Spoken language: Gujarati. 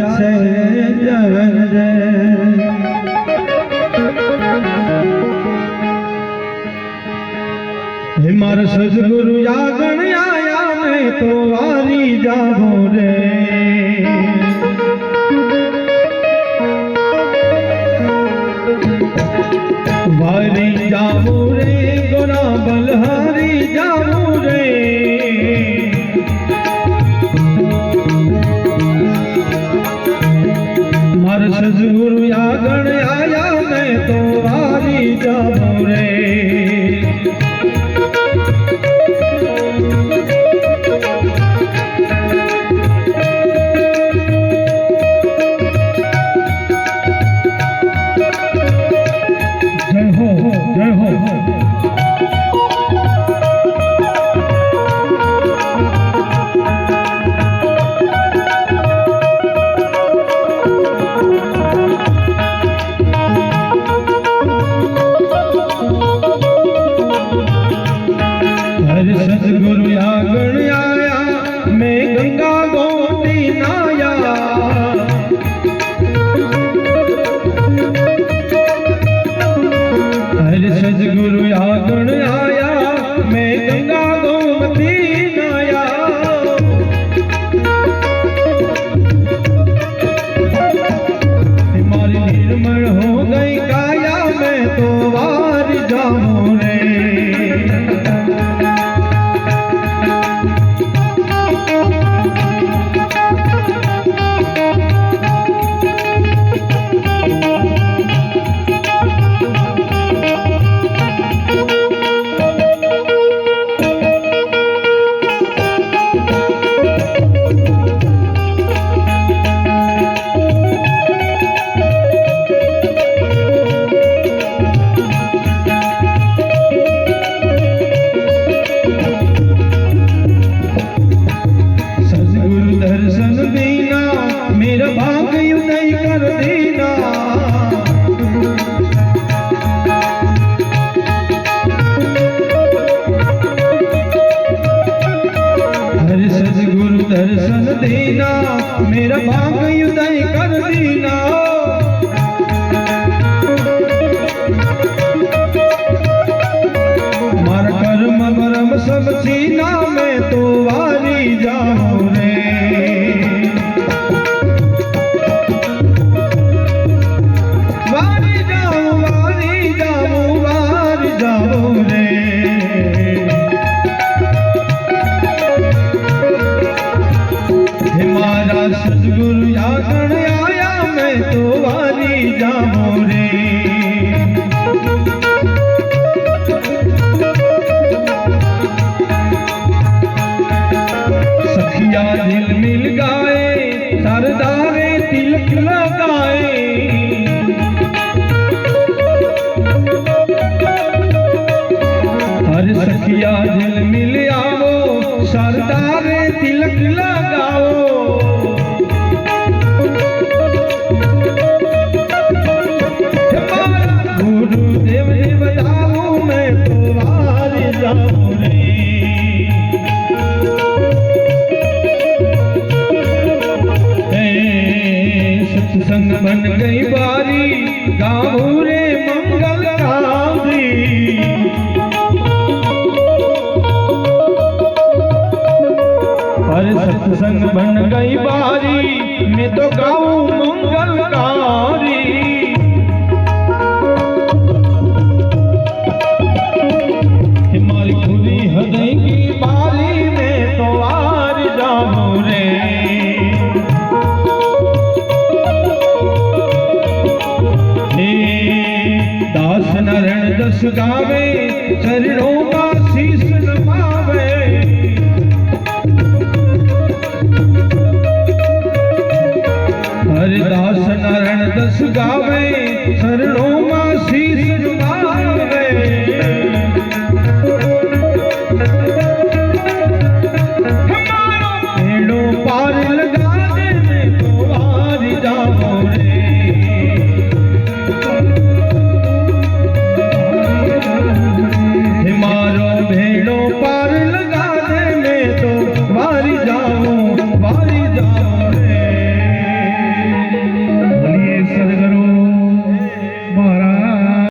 જાશે જરે હે મારા સદગુરુ યાદણ આયા મેં તો વારી જાઉં રે. અમે ગંગા ગૌમતી દર્શન દેના મેરા ભાગ યુદય કર દી ડાકણ આયા મેં તો વાલી જામો રે. સત્સંગ બન ગઈ બારી મેં તો ગાઉં મંગલકારી. दस गावे चरणों का